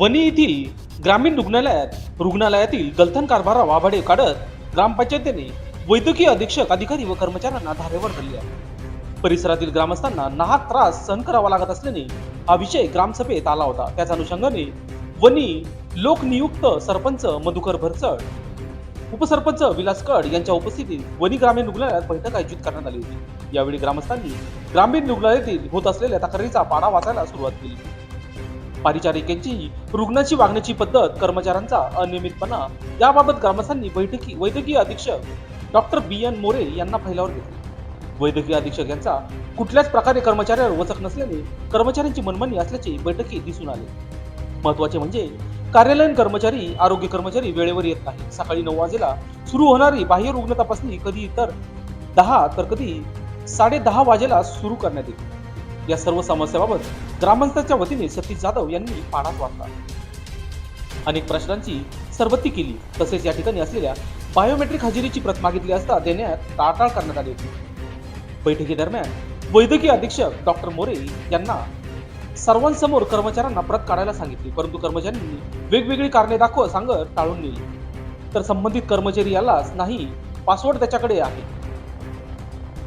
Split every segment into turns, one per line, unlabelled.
वणी येथील ग्रामीण रुग्णालयात रुग्णालयातील गलथन कारभारा वाभाडे काढत ग्रामपंचायतीने वैद्यकीय अधीक्षक अधिकारी व कर्मचाऱ्यांना धारेवर धरले आहे. परिसरातील ग्रामस्थांना नाहक त्रास सहन करावा लागत असल्याने हा विषय ग्रामसभेत आला होता. त्याच अनुषंगाने वनी लोकनियुक्त सरपंच मधुकर भरसळ उपसरपंच विलास कड यांच्या उपस्थितीत वनी ग्रामीण रुग्णालयात बैठक आयोजित करण्यात आली होती. यावेळी ग्रामस्थांनी ग्रामीण रुग्णालयातील होत असलेल्या तक्रारीचा पाडा वाचायला सुरुवात केली. परिचारिकेची रुग्णाची वागण्याची पद्धत कर्मचाऱ्यांचा अनियमितपणा याबाबत ग्रामस्थांनी बैठकी वैद्यकीय अधीक्षक डॉक्टर बी एन मोरे यांना फैलावर घेतले. वैद्यकीय अधीक्षक यांचा कुठल्याच प्रकारे कर्मचाऱ्यावर वचक नसल्याने कर्मचाऱ्यांची मनमानी असल्याचे बैठकीत दिसून आले. महत्त्वाचे म्हणजे कार्यालयीन कर्मचारी आरोग्य कर्मचारी वेळेवर येत नाही सकाळी नऊ वाजेला सुरू होणारी बाह्य रुग्ण तपासणी कधी तर दहा तर कधी साडे दहा वाजेला सुरू करण्यात येते. या सर्व समस्याबाबत ग्रामस्थांच्या वतीने सतीश जाधव यांनी पाढाच वाचला. अनेक प्रश्नांची सरबत्ती केली. तसेच या ठिकाणी असलेल्या बायोमेट्रिक हजेरीची प्रत मागितली असता देण्यात टाळाटाळ करण्यात आली होती. बैठकीदरम्यान वैद्यकीय अधीक्षक डॉक्टर मोरे यांना सर्वांसमोर कर्मचाऱ्यांना प्रत काढायला सांगितली. परंतु कर्मचाऱ्यांनी वेगवेगळी कारणे दाखवत सांगत टाळून नेली. तर संबंधित कर्मचारी यालाच नाही पासवर्ड त्याच्याकडे आहे.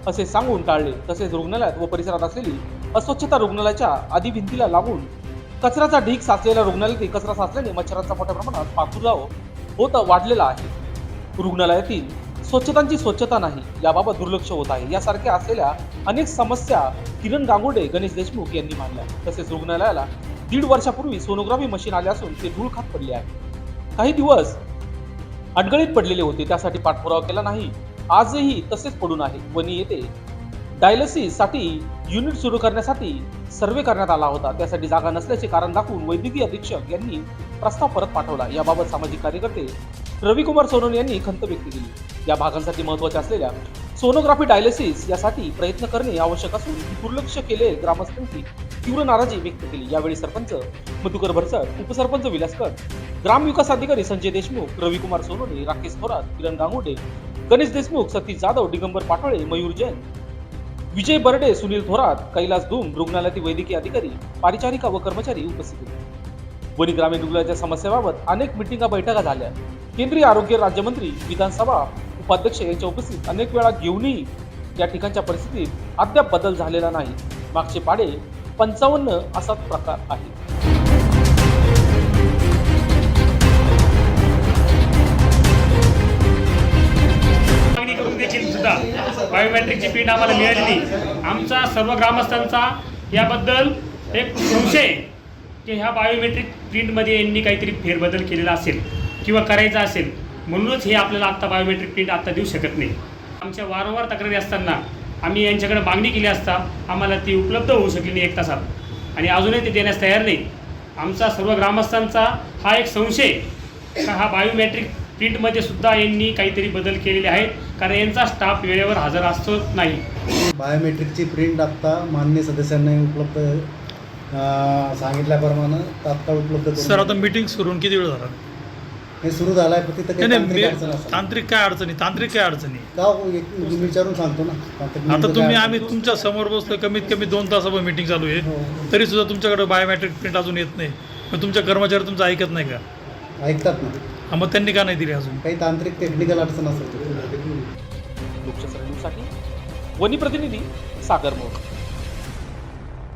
असे सांगून टाळले. तसेच रुग्णालयात व परिसरात असलेली अस्वच्छता रुग्णालयाच्या आधी भिंतीला लागून कचऱ्याचा ढीग साचलेल्या रुग्णालयातील कचरा साचल्याने मच्छरांचा मोठ्या प्रमाणात पाकुराव होत वाढलेला आहे. रुग्णालयातील स्वच्छतांची स्वच्छता नाही याबाबत दुर्लक्ष होत आहे. यासारख्या असलेल्या अनेक समस्या किरण गांगुडे गणेश देशमुख यांनी मांडल्या. तसेच रुग्णालयाला दीड वर्षापूर्वी सोनोग्राफी मशीन आले असून ते धूळ खात पडले आहे. काही दिवस अडगळीत पडलेले होते. त्यासाठी पाठपुरावा केला नाही. आजही तसेच पडून आहे. वणी येथे डायलिसिससाठी युनिट सुरू करण्यासाठी सर्वे करण्यात आला होता. त्यासाठी जागा नसल्याचे कारण दाखवून वैद्यकीय अधीक्षक यांनी प्रस्ताव परत पाठवला. याबाबत सामाजिक कार्यकर्ते रविकुमार सोनवणे यांनी खंत व्यक्त केली. या भागांसाठी महत्त्वाच्या असलेल्या सोनोग्राफी डायलिसिस यासाठी प्रयत्न करणे आवश्यक असून दुर्लक्ष केले ग्रामस्थांची तीव्र नाराजी व्यक्त केली. यावेळी सरपंच मधुकर भरसट उपसरपंच विलासकर ग्रामविकास अधिकारी संजय देशमुख रविकुमार सोनोने राकेश थोरात किरण गांगुडे गणेश देशमुख सतीश जाधव दिगंबर पाटोळे मयूर जैन विजय बर्डे सुनील थोरात कैलास धूम रुग्णालयातील वैद्यकीय अधिकारी परिचारिका व कर्मचारी उपस्थित होते. वणी ग्रामीण रुग्णालयाच्या समस्येबाबत अनेक मिटिंगा बैठका झाल्या. केंद्रीय आरोग्य राज्यमंत्री विधानसभा उपाध्यक्ष यांच्या उपस्थित अनेक वेळा घेऊनही या ठिकाणच्या परिस्थितीत अद्याप बदल झालेला नाही. मागचे पाडे पंचावन्न असा प्रकार आहे
बायोमेट्रिकची प्रिंट आम्हाला मिळालेली. नाही आमचा सर्व ग्रामस्थांचा याबद्दल एक संशय आहे की ह्या बायोमेट्रिक प्रिंटमध्ये यांनी काहीतरी फेरबदल केलेला असेल किंवा करायचा असेल म्हणूनच हे आपल्याला आत्ता बायोमेट्रिक प्रिंट आत्ता देऊ शकत नाही. आमच्या वारंवार तक्रारी असताना आम्ही यांच्याकडे मागणी केली असता आम्हाला ती उपलब्ध होऊ शकली नाही एक तासात. आणि अजूनही ते देण्यास तयार नाही. आमचा सर्व ग्रामस्थांचा हा एक संशय का हा बायोमेट्रिक प्रिंटमध्ये सुद्धा यांनी काहीतरी बदल केलेले आहेत कारण यांचा स्टाफ वेळेवर हजर असतो नाही.
बायोमेट्रिकची प्रिंट आत्ता मान्य सदस्यांना उपलब्ध अं, सांगितल्याप्रमाणे आत्ता उपलब्ध
सर आता मीटिंग सुरू होऊन किती वेळ झाला?
हे सुरू झालं आहे तांत्रिक
काय अडचणी? तांत्रिक काय अडचणी?
का हो, विचारून सांगतो ना.
आता तुम्ही आम्ही? तुमच्यासमोर बसतो कमीत कमी दोन तासावर मीटिंग चालू आहे.
हो.
तरी सुद्धा तुमच्याकडे बायोमेट्रिक प्रिंट अजून येत नाही. मग तुमच्या कर्मचारी तुमचं ऐकत नाही का?
ऐकतात ना.
हा, मग त्यांनी का नाही दिली अजून?
काही तांत्रिक टेक्निकल अडचण असेल.
न्यूजसाठी वनी प्रतिनिधी सागर मोर.